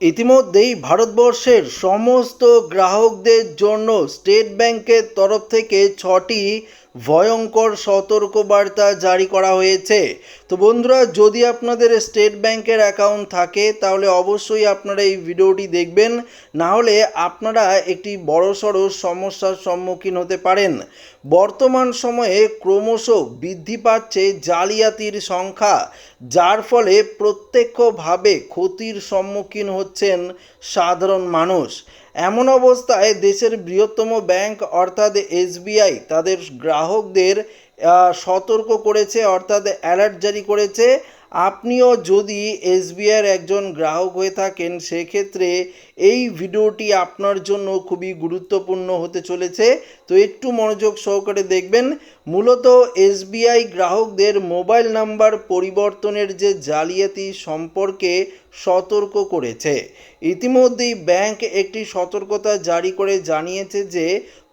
ইতিমধ্যেই ভারতবর্ষের সমস্ত গ্রাহকদের জন্য স্টেট ব্যাংকের তরফ থেকে ছটি ভয়ঙ্কর সতর্কবার্তা জারি করা হয়েছে। তো বন্ধুরা, যদি আপনাদের স্টেট ব্যাংকের অ্যাকাউন্ট থাকে, তাহলে অবশ্যই আপনারা এই ভিডিওটি দেখবেন। না হলে আপনারা একটি বড়সড় সমস্যার সম্মুখীন হতে পারেন। বর্তমান সময়ে ক্রমশ বৃদ্ধি পাচ্ছে জালিয়াতির সংখ্যা, যার ফলে প্রত্যক্ষভাবে ক্ষতির সম্মুখীন হচ্ছেন সাধারণ মানুষ। এমন অবস্থায় দেশের বৃহত্তম ব্যাংক অর্থাৎ এসবিআই, তাদের গ্রাহকদের সতর্ক করেছে, অর্থাৎ অ্যালার্ট জারি করেছে। আপনিও যদি এসবিআইয়ের একজন গ্রাহক হয়ে থাকেন, সেক্ষেত্রে এই ভিডিওটি আপনার জন্য খুবই গুরুত্বপূর্ণ হতে চলেছে। তো একটু মনোযোগ সহকারে দেখবেন, মূলত এসবিআই গ্রাহকদের মোবাইল নাম্বার পরিবর্তনের যে জালিয়াতি সম্পর্কে সতর্ক করেছে। ইতিমধ্যেই ব্যাংক একটি সতর্কতা জারি করে জানিয়েছে যে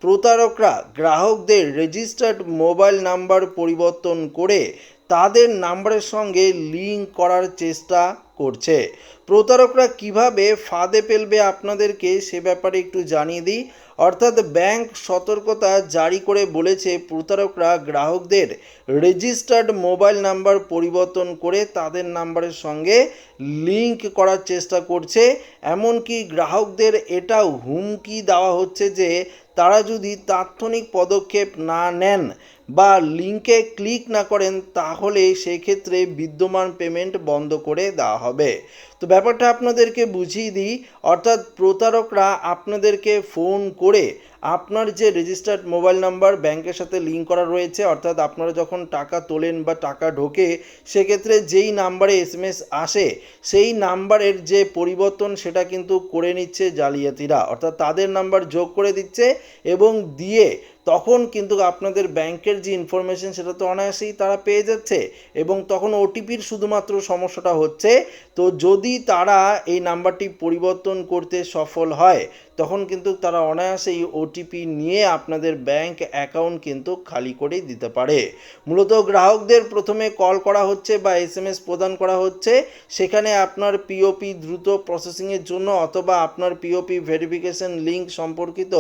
প্রতারকরা গ্রাহকদের রেজিস্টার্ড মোবাইল নাম্বার পরিবর্তন করে তাদের নাম্বারের সঙ্গে লিঙ্ক করার চেষ্টা করছে। প্রতারকরা কীভাবে ফাঁদে ফেলবে আপনাদেরকে সে ব্যাপারে একটু জানিয়ে দিই। অর্থাৎ ব্যাংক সতর্কতা জারি করে বলেছে, প্রতারকরা গ্রাহকদের রেজিস্টার্ড মোবাইল নাম্বার পরিবর্তন করে তাদের নাম্বারের সঙ্গে লিঙ্ক করার চেষ্টা করছে। এমনকি গ্রাহকদের এটাও হুমকি দেওয়া হচ্ছে যে, তারা যদি তাৎক্ষণিক পদক্ষেপ না নেন বা লিঙ্কে ক্লিক না করেন, তাহলে সেক্ষেত্রে বিদ্যমান পেমেন্ট বন্ধ করে দেওয়া 好买。তো ব্যাপারটা আপনাদেরকে বুঝিয়ে দিই। অর্থাৎ প্রতারকরা আপনাদেরকে ফোন করে আপনার যে রেজিস্টার্ড মোবাইল নাম্বার ব্যাংকের সাথে লিঙ্ক করা রয়েছে, অর্থাৎ আপনারা যখন টাকা তোলেন বা টাকা ঢোকে, সেক্ষেত্রে যেই নাম্বারে এসএমএস আসে, সেই নাম্বারের যে পরিবর্তন সেটা কিন্তু করে নিচ্ছে জালিয়াতিরা। অর্থাৎ তাদের নাম্বার যোগ করে দিচ্ছে এবং দিয়ে তখন কিন্তু আপনাদের ব্যাংকের যে ইনফরমেশন সেটা তো অনায়াসেই তারা পেয়ে যাচ্ছে এবং তখন ওটিপির শুধুমাত্র সমস্যাটা হচ্ছে, তো যদি তারা এই নাম্বারটি পরিবর্তন করতে সফল হয় তখন কিন্তু তারা অনায়াসেই ওটিপি নিয়ে আপনাদের ব্যাংক অ্যাকাউন্ট কিন্তু খালি করে দিতে পারে। মূলত গ্রাহকদের প্রথমে কল করা হচ্ছে বা এস এম এস প্রদান করা হচ্ছে, সেখানে আপনার পিওপি দ্রুত প্রসেসিংয়ের জন্য অথবা আপনার পিওপি ভেরিফিকেশন লিঙ্ক সম্পর্কিত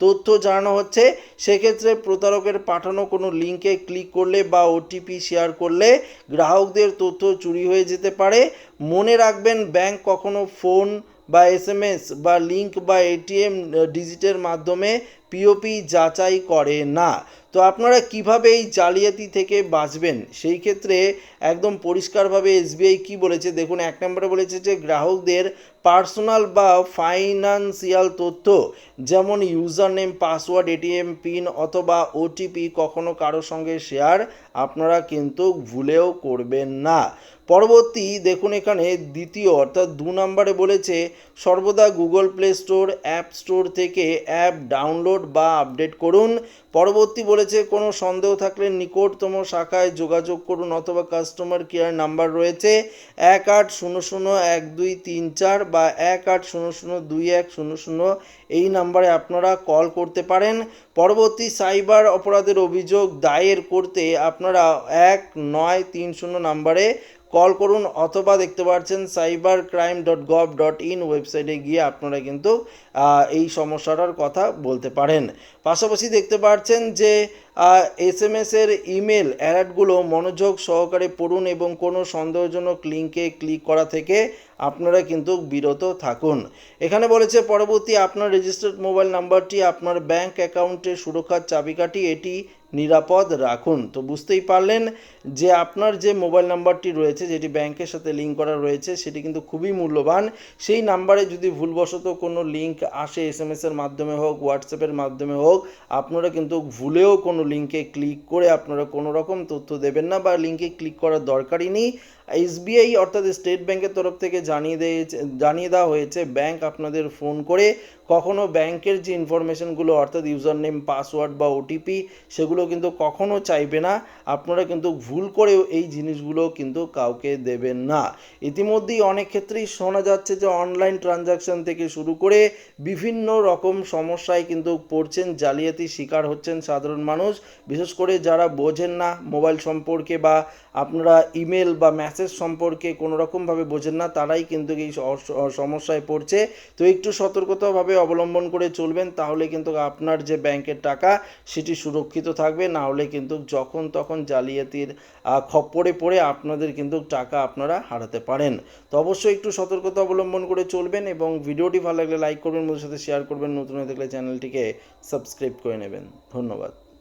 তথ্য জানানো হচ্ছে। সেক্ষেত্রে প্রতারকের পাঠানো কোনো লিঙ্কে ক্লিক করলে বা ওটিপি শেয়ার করলে গ্রাহকদের তথ্য চুরি হয়ে যেতে পারে। মনে রাখবেন ব্যাংক কখনো ফোন বা এসএমএস বা লিঙ্ক বা এটিএম ডিজিটের মাধ্যমে পিওপি যাচাই করে না। তো আপনারা কীভাবে এই জালিয়াতি থেকে বাঁচবেন? সেই ক্ষেত্রে একদম পরিষ্কারভাবে এসবিআই কি বলেছে? দেখুন, এক নম্বরে বলেছে যে গ্রাহকদের পার্সোনাল বা ফাইনান্সিয়াল তথ্য, যেমন user name password ATM pin অথবা ওটিপি কখনো কারোর সঙ্গে শেয়ার আপনারা কিন্তু ভুলেও করবেন না। পরবর্তী দেখুন এখানে দ্বিতীয়, অর্থাৎ দু নম্বরে বলেছে, সর্বদা Google play store, app store থেকে অ্যাপ ডাউনলোড বা আপডেট করুন। পরবর্তী বলেছে, কোনো সন্দেহ থাকলে নিকটতম শাখায় যোগাযোগ করুন অথবা কাস্টমার কেয়ার নাম্বার রয়েছে এক আট শূন্য শূন্য এক দুই তিন চার বা এক আট শূন্য শূন্য দুই এক শূন্য শূন্য। এই নাম্বারে আপনারা কল করতে পারেন। পরবর্তী সাইবার অপরাধের অভিযোগ দায়ের করতে আপনারা এক নয় তিন শূন্য নাম্বারে কল করুন অথবা দেখতে পাচ্ছেন cyber crime dot gov dot in ওয়েবসাইটে গিয়ে আপনারা কিন্তু এই সমস্যাটার কথা বলতে পারেন। পাশাপাশি দেখতে পাচ্ছেন যে এস এম এস এর ইমেল অ্যালার্টগুলো মনোযোগ সহকারে পড়ুন এবং কোনো সন্দেহজনক লিঙ্কে ক্লিক করা থেকে আপনারা কিন্তু বিরত থাকুন। এখানে বলেছে, পরবর্তী আপনার রেজিস্টার্ড মোবাইল নাম্বারটি আপনার ব্যাংক অ্যাকাউন্টের সুরক্ষার চাবিকাঠি, এটি নিরাপদ রাখুন। তো বুঝতেই পারলেন যে আপনার যে মোবাইল নাম্বারটি রয়েছে, যেটি ব্যাংকের সাথে লিঙ্ক করা রয়েছে, সেটি কিন্তু খুবই মূল্যবান। সেই নাম্বারে যদি ভুলবশত কোনো লিঙ্ক আসে এস এম এসের মাধ্যমে হোক হোয়াটসঅ্যাপের মাধ্যমে হোক, আপনারা কিন্তু ভুলেও কোনো লিঙ্কে ক্লিক করে আপনারা কোনো রকম তথ্য দেবেন না বা লিঙ্কে ক্লিক করার দরকারই নেই। এসবিআই অর্থাৎ স্টেট ব্যাংকের তরফ থেকে জানিয়ে দিয়েছে, জানিয়ে দেওয়া হয়েছে ব্যাংক আপনাদের ফোন করে কখনো ব্যাংকের যে ইনফরমেশনগুলো অর্থাৎ ইউজার নেম পাসওয়ার্ড বা ওটিপি সেগুলো কিন্তু কখনো চাইবে না। আপনারা কিন্তু ভুল করেও এই জিনিসগুলো কিন্তু কাউকে দেবেন না। ইতিমধ্যেই অনেক ক্ষেত্রেই শোনা যাচ্ছে যে, অনলাইন ট্রানজাকশন থেকে শুরু করে বিভিন্ন রকম সমস্যায় কিন্তু পড়ছেন জালিয়াতি শিকার হচ্ছেন সাধারণ মানুষ। বিশেষ করে যারা বোঝেন না মোবাইল সম্পর্কে বা আপনারা ইমেল বা মেসেজ সম্পর্কে কোনো রকমভাবে বোঝেন না, তারাই কিন্তু এই সমস্যায় পড়ছে। তো একটু সতর্কতাভাবে অবলম্বন করে চলবেন, তাহলে কিন্তু আপনার যে ব্যাংকের টাকা, সেটি সুরক্ষিত থাকবে, না হলে কিন্তু যখন তখন জালিয়াতির খপ্পরে পড়ে আপনাদের কিন্তু টাকা আপনারা হারাতে পারেন। তো অবশ্যই একটু সতর্কতা অবলম্বন করে চলবেন এবং ভিডিওটি ভালো লাগলে লাইক করবেন, বন্ধুদের সাথে শেয়ার করবেন। নতুন হয়ে থাকলে চ্যানেলটিকে সাবস্ক্রাইব করে নেবেন। ধন্যবাদ।